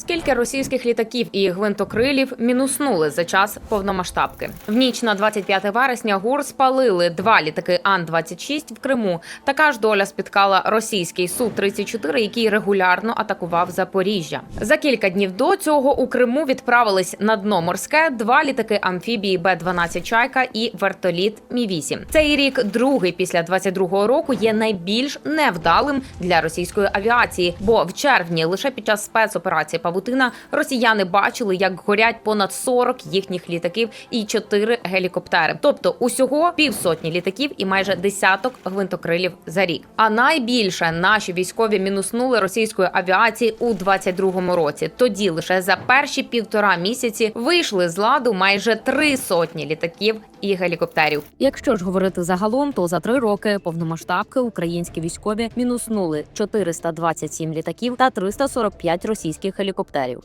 Скільки російських літаків і гвинтокрилів мінуснули за час повномасштабки? В ніч на 25 вересня ГУР спалили два літаки Ан-26 в Криму. Така ж доля спіткала російський су 34 який регулярно атакував Запоріжжя. За кілька днів до цього у Криму відправились на дно морське два літаки амфібії Б-12 Чайка і вертоліт Мі 8 Цей рік, другий після 22-го року, є найбільш невдалим для російської авіації, бо в червні лише під час спецоперації Павутина росіяни бачили, як горять понад 40 їхніх літаків і 4 гелікоптери. Тобто усього півсотні літаків і майже десяток гвинтокрилів за рік. А найбільше наші військові мінуснули російської авіації у 22-му році. Тоді лише за перші півтора місяці вийшли з ладу майже три сотні літаків і гелікоптерів. Якщо ж говорити загалом, то за три роки повномасштабки українські військові мінуснули 427 літаків та 345 російських гелікоптерів квадрокоптерів.